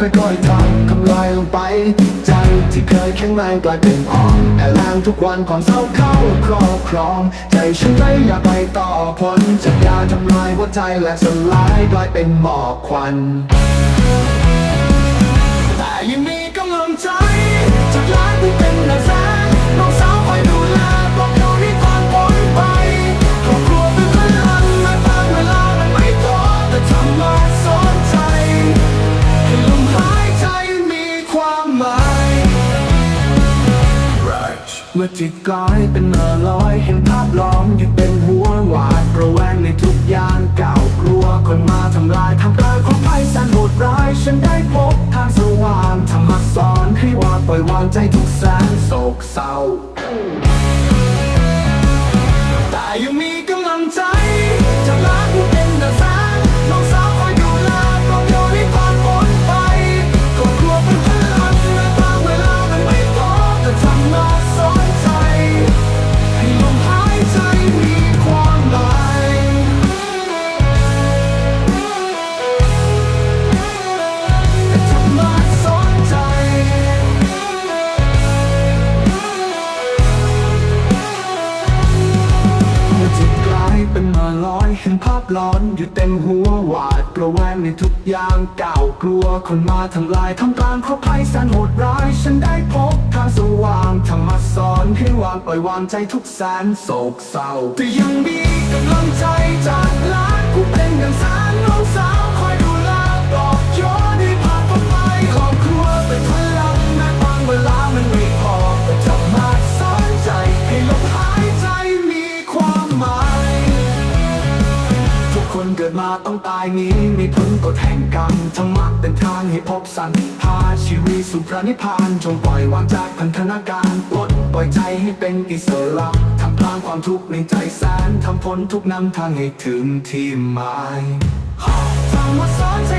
ค่อยๆทำคำลายลงไปใจที่เคยแข็งแรงกลายเป็นอ่อนแอแรงทุกวันความเศร้าเข้าครอบครอง ใจฉันไม่อยากไปต่อพ้นจากยาทำลายหัวใจและสลายกลายเป็นหมอกควัน เมื่อจิตกลายเป็นเออลอยเห็นภาพล้อมอยู่เป็นหัวหวาดระแวงในทุกอย่างก้ากลัวคนมาทำลายทำลายความภัยสันโหดร้าย ฉันได้พบทางสว่างธรรมสอนให้วางปล่อยวางใจทุกแสนโศกเศร้า แต่ยังมีกำลังใจ เห็นภาพหลอนอยู่เต็มหัวหวาดระแวงในทุกอย่างก้าวกลัวคนมาทำลายทำกลางครอบภัยแสนโหดร้าย ฉันได้พบทางสว่างธรรมสอนให้วางปล่อยวางใจทุกแสนโศกเศร้าแต่ยังมีกำลังใจ เกิดมาต้องตายนี้มีผลกฎแห่งกรรมธรรมะเป็นทางให้พบสันพาชีวิตสู่พระนิพพานจงปล่อยวางจากพันธนาการปลดปล่อยใจให้เป็นอิสระทำพลางความทุกข์ในใจแสนทำพ้นทุกนำทางให้ถึงที่หมายธรรมะสอนใจ